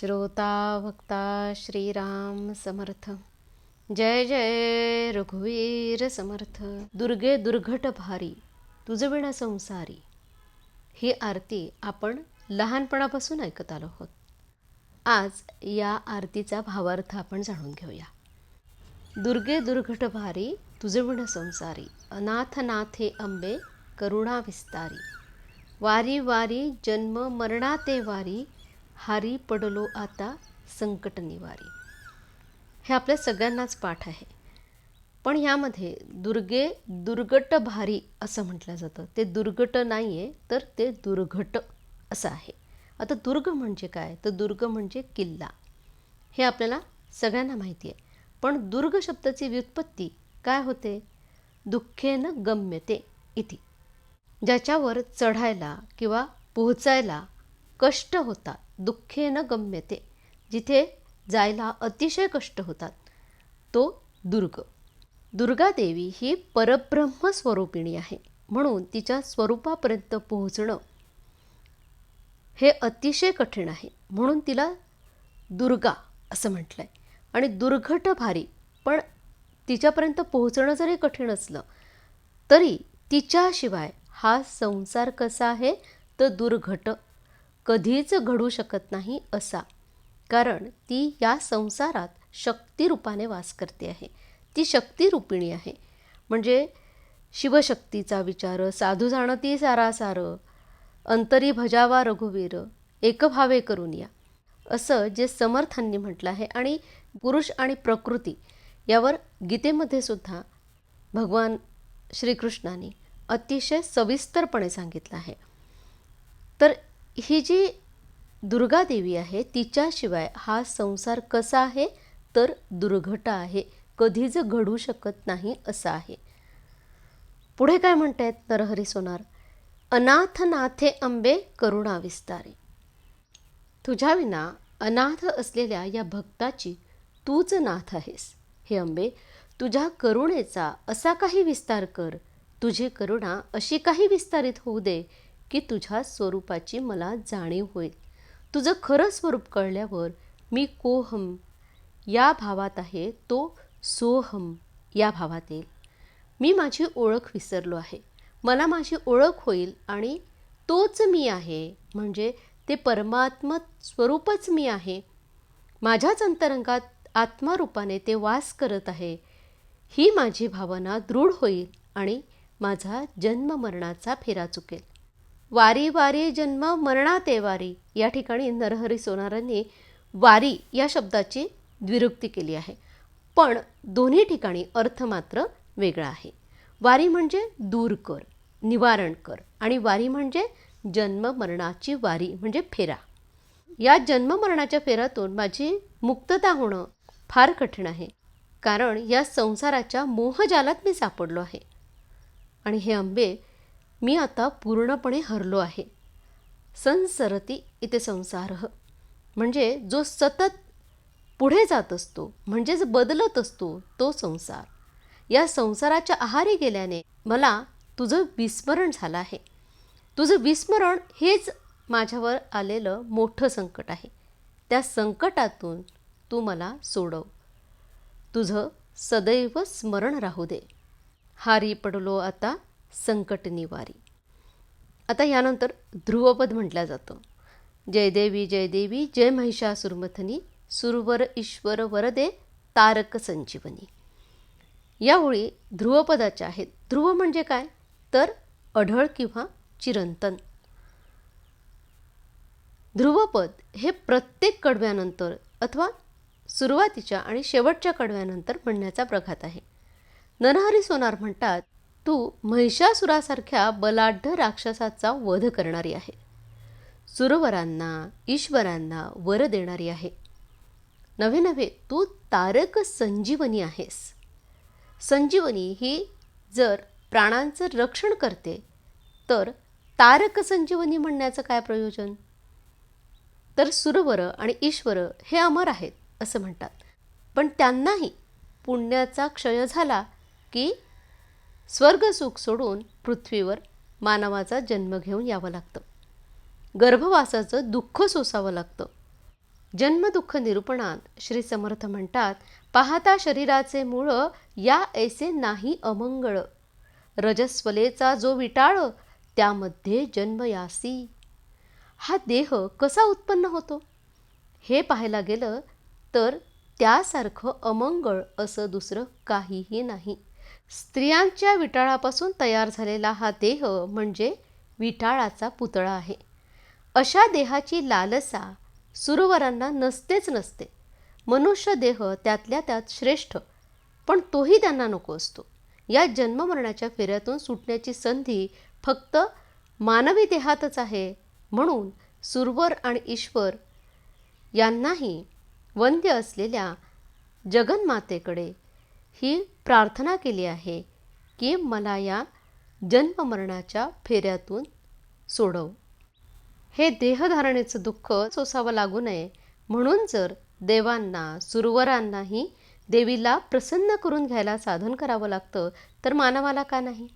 श्रोता भक्ता श्रीराम समर्थ। जय जय रघुवीर समर्थ। दुर्गे दुर्घट भारी तुझविण संसारी। ही आरती आपण लहानपणापासून ऐकत आलो आहोत. आज या आरतीचा भावार्थ आपण जाणून घेऊया. दुर्गे दुर्घट भारी तुझविण संसारी अनाथ नाथे अंबे करुणा विस्तारी। वारी वारी जन्म मरणाते वारी हारी पडलो आता संकट निवारी. हे आपल्या सगळ्यांनाच पाठ आहे. पण ह्यामध्ये दुर्गे दुर्गट भारी असं म्हटलं जातं. ते दुर्गट नाही आहे तर ते दुर्घट असं आहे. आता दुर्ग म्हणजे काय? तर दुर्ग म्हणजे किल्ला. हे आपल्याला सगळ्यांना माहिती आहे. पण दुर्ग शब्दाची व्युत्पत्ती काय होते? दुःखेनं गम्यते इथे ज्याच्यावर चढायला किंवा पोहोचायला कष्ट होतात. दुःखेनं गम्यते जिथे जायला अतिशय कष्ट होतात तो दुर्ग. दुर्गादेवी ही परब्रह्म स्वरूपिणी आहे. म्हणून तिच्या स्वरूपापर्यंत पोहोचणं हे अतिशय कठीण आहे. म्हणून तिला दुर्गा असं म्हटलं आहे आणि दुर्घट भारी पण तिच्यापर्यंत पोहोचणं जरी कठीण असलं तरी तिच्याशिवाय हा संसार कसा आहे? तर दुर्घट कधीच घडू शकत नाही असा. कारण ती या संसारात शक्तिरूपाने वास करते आहे. ती शक्तिरूपिणी आहे. म्हणजे शिवशक्तीचा विचार साधू जाणती सारासार अंतरी भजावा रघुवीर एकभावे करून या. असं जे समर्थांनी म्हटलं आहे आणि पुरुष आणि प्रकृती यावर गीतेमध्ये सुद्धा भगवान श्रीकृष्णाने अतिशय सविस्तरपणे सांगितलं आहे. तर ही जी दुर्गादेवी आहे तिच्याशिवाय हा संसार कसा आहे? तर दुर्घट आहे. कधीच घडू शकत नाही असं आहे. पुढे काय म्हणतायत? नरहरी सोनार अनाथ नाथे अंबे करुणा विस्तारे. तुझ्या विना अनाथ असलेल्या या भक्ताची तूच नाथ आहेस. हे अंबे तुझ्या करुणेचा असा काही विस्तार कर. तुझी करुणा अशी काही विस्तारित होऊ दे की तुझ्या स्वरूपाची मला जाणीव होईल. तुझं खरं स्वरूप कळल्यावर मी कोहम या भावात आहे तो सोहम या भावात येईल. मी माझी ओळख विसरलो आहे. मला माझी ओळख होईल आणि तोच मी आहे म्हणजे ते परमात्म स्वरूपच मी आहे. माझ्याच अंतरंगात आत्मारूपाने ते वास करत आहे. ही माझी भावना दृढ होईल आणि माझा जन्म मरणाचा फेरा चुकेल. वारी वारी जन्म मरणाते वारी. या ठिकाणी नरहरी सोनारांनी वारी या शब्दाची द्विरुक्ती केली आहे. पण दोन्ही ठिकाणी अर्थ मात्र वेगळा आहे. वारी म्हणजे दूर कर निवारण कर आणि वारी म्हणजे जन्म मरणाची वारी म्हणजे फेरा. या जन्म मरणाच्या माझी मुक्तता होणं फार कठीण आहे. कारण या संसाराच्या मोहजालात मी सापडलो आहे. आणि हे आंबे मी आता पूर्णपणे हरलो आहे. संसरती इथे संसार. म्हणजे जो सतत पुढे जात असतो म्हणजेच बदलत असतो तो संसार. या संसाराच्या आहारी गेल्याने मला तुझं विस्मरण झालं आहे. तुझं विस्मरण हेच माझ्यावर आलेलं मोठं संकट आहे. त्या संकटातून तू मला सोडव. तुझं सदैव स्मरण राहू दे. हारी पडलो आता संकट निवारी. आता यानंतर ध्रुवपद म्हटलं जातं. जयदेवी जयदेवी जय महिषासुरमथनी सुरवर ईश्वर वरदे तारक संजीवनी. या ध्रुवपदाच्या आहेत. ध्रुव म्हणजे काय? तर अढळ किंवा चिरंतन. ध्रुवपद हे प्रत्येक कडव्यानंतर अथवा सुरुवातीच्या आणि शेवटच्या कडव्यानंतर म्हणण्याचा प्रघात आहे. नरहरी सोनार म्हणतात तू महिषासुरासारख्या बलाढ्य राक्षसाचा वध करणारी आहे. सुरवरांना ईश्वरांना वर देणारी आहे. नव्हे नव्हे तू तारक संजीवनी आहेस. संजीवनी ही जर प्राणांचं रक्षण करते तर तारक संजीवनी म्हणण्याचं काय प्रयोजन? तर सुरवर आणि ईश्वर हे अमर आहेत असं म्हणतात. पण त्यांनाही पुण्याचा क्षय झाला की स्वर्गसुख सोडून पृथ्वीवर मानवाचा जन्म घेऊन यावं लागतं. गर्भवासाचं दुःख सोसावं लागतं. जन्मदुःख निरूपणात श्री समर्थ म्हणतात पाहता शरीराचे मूळ या ऐसे नाही अमंगळ. रजस्वलेचा जो विटाळ त्यामध्ये जन्मयासी हा देह कसा उत्पन्न होतो? हे पाहायला गेलं तर त्यासारखं अमंगळ असं दुसरं काहीही नाही. स्त्रियांच्या विटाळापासून तयार झालेला हा देह म्हणजे विटाळाचा पुतळा आहे. अशा देहाची लालसा सुरवरांना नसतेच नसते. मनुष्य देह त्यातल्या त्यात श्रेष्ठ पण तोही त्यांना नको असतो. या जन्ममरणाच्या फेऱ्यातून सुटण्याची संधी फक्त मानवी देहातच आहे म्हणून सुरवर आणि ईश्वर यांनाही वंद्य असलेल्या जगन्मातेकडे ही प्रार्थना केली आहे की मला या जन्ममरणाच्या फेऱ्यातून सोडव. हे देहधारणेचं दुःख सोसावं लागू नये. म्हणून जर देवांना सुरवरांनाही देवीला प्रसन्न करून घ्यायला साधन करावं लागतं तर मानवाला का नाही?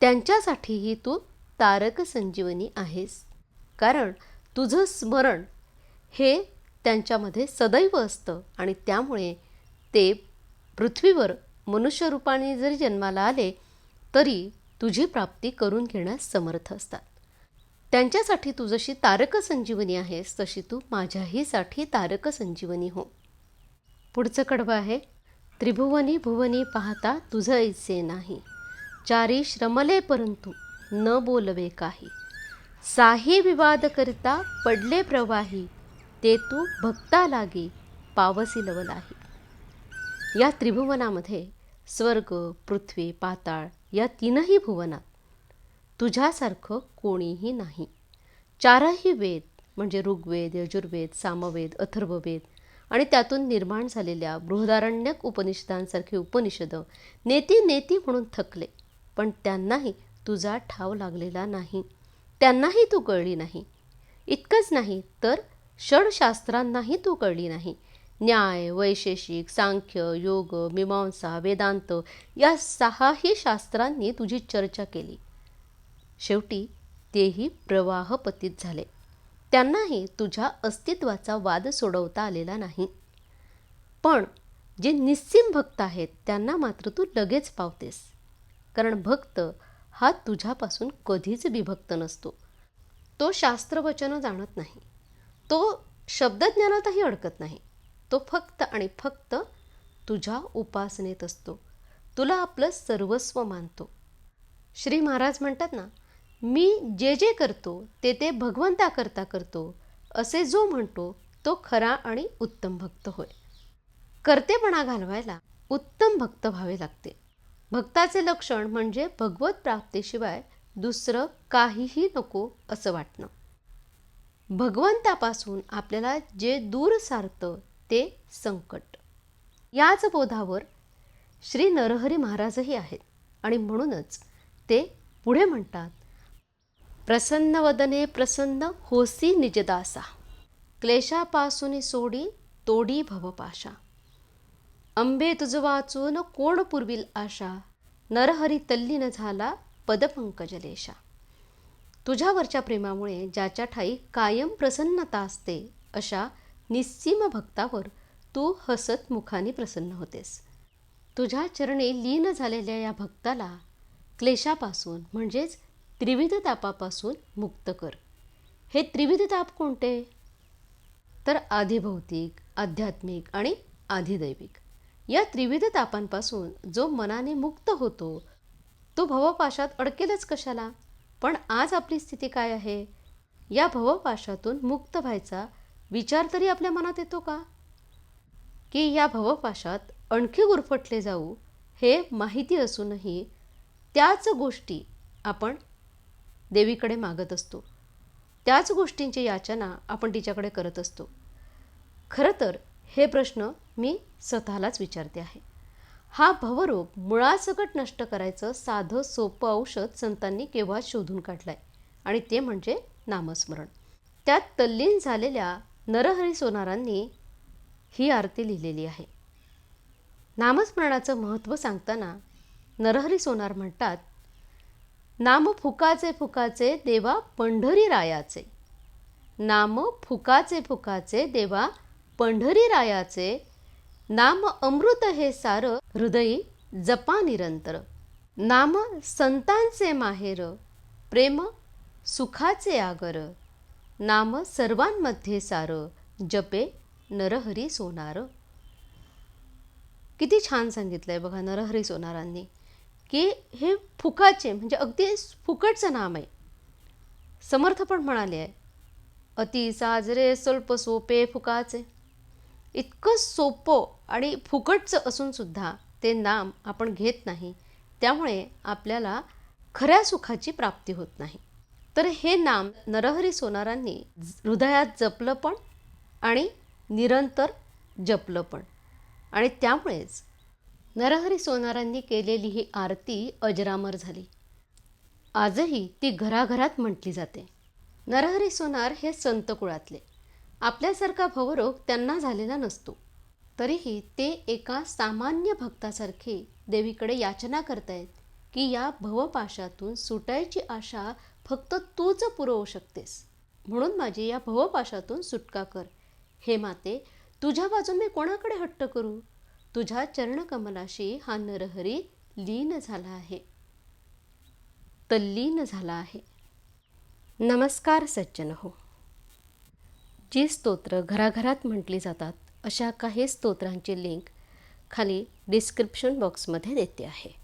त्यांच्यासाठीही तू तारक संजीवनी आहेस. कारण तुझं स्मरण हे त्यांच्यामध्ये सदैव असतं आणि त्यामुळे ते पृथ्वीवर मनुष्यरूपाने जरी जन्माला आले तरी तुझी प्राप्ती करून घेण्यास समर्थ असतात. त्यांच्यासाठी तू जशी तारक संजीवनी आहेस तशी तू माझ्याहीसाठी तारक संजीवनी हो. पुढचं कडवं आहे त्रिभुवनी भुवनी पाहता तुझं ऐसे नाही. चारी श्रमले परंतु न बोलवे काही. साही विवाद करता पडले प्रवाही ते तू भक्ता लागी पावसी लवलाही या त्रिभुवनामध्ये स्वर्ग पृथ्वी पाताळ या तीनही भुवनात. तुझ्यासारखं कोणीही नाही. चारही वेद म्हणजे ऋग्वेद यजुर्वेद सामवेद अथर्ववेद आणि त्यातून निर्माण झालेल्या बृहदारण्यक उपनिषदांसारखे उपनिषद नेती नेती म्हणून थकले पण त्यांनाही तुझा ठाव लागलेला नाही. त्यांनाही तू कळली नाही. इतकंच नाही तर षडशास्त्रांनाही तू कळली नाही. न्याय वैशेषिक सांख्य योग मीमांसा वेदांत या सहाही शास्त्रांनी तुझी चर्चा केली. शेवटी तेही प्रवाहपतीत झाले. त्यांनाही तुझ्या अस्तित्वाचा वाद सोडवता आलेला नाही. पण जे निस्सीम भक्त आहेत त्यांना मात्र तू लगेच पावतेस. कारण भक्त हा तुझ्यापासून कधीच विभक्त नसतो. तो शास्त्रवचनं जाणत नाही. तो शब्दज्ञानातही अडकत नाही. तो फक्त आणि फक्त तुझ्या उपासनेत असतो. तुला आपलं सर्वस्व मानतो. श्री महाराज म्हणतात ना मी जे जे करतो ते ते भगवंताकरता करतो असे जो म्हणतो तो खरा आणि उत्तम भक्त होय. कर्तेपणा घालवायला उत्तम भक्त व्हावे लागते. भक्ताचे लक्षण म्हणजे भगवत प्राप्तीशिवाय दुसरं काहीही नको असं वाटणं. भगवंतापासून आपल्याला जे दूर सारतं ते संकट. याच बोधावर श्री नरहरी महाराजही आहेत आणि म्हणूनच ते पुढे म्हणतात प्रसन्न वदने प्रसन्न होसी निजदासा. क्लेशापासून सोडी तोडी भवपाशा. अंबे तुझ वाचून कोण पुरविल आशा? नरहरी तल्लीन झाला पदपंकजलेशा. तुझ्यावरच्या प्रेमामुळे ज्याच्या ठाई कायम प्रसन्नता असते अशा निस्सीम भक्तावर तू हसत मुखाने प्रसन्न होतेस. तुझ्या चरणी लीन झालेल्या या भक्ताला क्लेशापासून म्हणजेच त्रिविध तापापासून मुक्त कर. हे त्रिविध ताप कोणते? तर आधिभौतिक आध्यात्मिक आणि आधिदैविक या त्रिविध तापांपासून जो मनाने मुक्त होतो तो भवपाशात अडकेलच कशाला? पण आज आपली स्थिती काय आहे? या भवपाशातून मुक्त व्हायचा विचार तरी आपल्या मनात येतो का? की या भवपाशात आणखी गुरफटले जाऊ हे माहिती असूनही त्याच गोष्टी आपण देवीकडे मागत असतो. त्याच गोष्टींची याचना आपण तिच्याकडे करत असतो. खरं तर हे प्रश्न मी स्वतःलाच विचारते आहे. हा भवरोग मुळासकट नष्ट करायचं साधं सोपं औषध संतांनी केव्हा शोधून काढलं आणि ते म्हणजे नामस्मरण. त्यात तल्लीन झालेल्या नरहरी सोनारांनी ही आरती लिहिलेली आहे. नामस्मरणाचं महत्त्व सांगताना नरहरी सोनार म्हणतात नाम फुकाचे फुकाचे देवा पंढरी रायाचे नाम फुकाचे फुकाचे देवा पंढरी रायाचे नाम अमृत हे सार हृदयी जपा निरंतर. नाम संतांचे माहेर प्रेम सुखाचे आगर. नाम सर्वांमध्ये सार जपे नरहरी सोनार. किती छान सांगितलं आहे बघा नरहरी सोनारांनी. की हे फुकाचे म्हणजे अगदी फुकटचं नाम आहे. समर्थ पण म्हणाले आहे. अति साजरे स्वल्प सोपे फुकाचे. इतकं सोपं आणि फुकटचं असूनसुद्धा ते नाम आपण घेत नाही. त्यामुळे आपल्याला खऱ्या सुखाची प्राप्ती होत नाही. तर हे नाम नरहरी सोनारांनी हृदयात जपलं पण आणि निरंतर जपलं पण. आणि त्यामुळेच नरहरी सोनारांनी केलेली ही आरती अजरामर झाली. आजही ती घराघरात म्हटली जाते. नरहरी सोनार हे संत कुळातले. आपल्यासारखा भवरोग त्यांना झालेला नसतो. तरीही ते एका सामान्य भक्तासारखे देवीकडे याचना करतायत की या भवपाशातून सुटायची आशा फक्त तूच पुरवू शकतेस. म्हणून माझी या भवपाशातून सुटका कर. हे माते तुझ्या बाजून मी कोणाकडे हट्ट करू? तुझ्या चरणकमलाशी हा नरहरी लीन झाला आहे. तल्लीन झाला आहे. नमस्कार सज्जन हो. जी स्तोत्र घराघरात म्हटली जातात अशा काही स्तोत्रांची लिंक खाली डिस्क्रिप्शन बॉक्समध्ये देते आहे.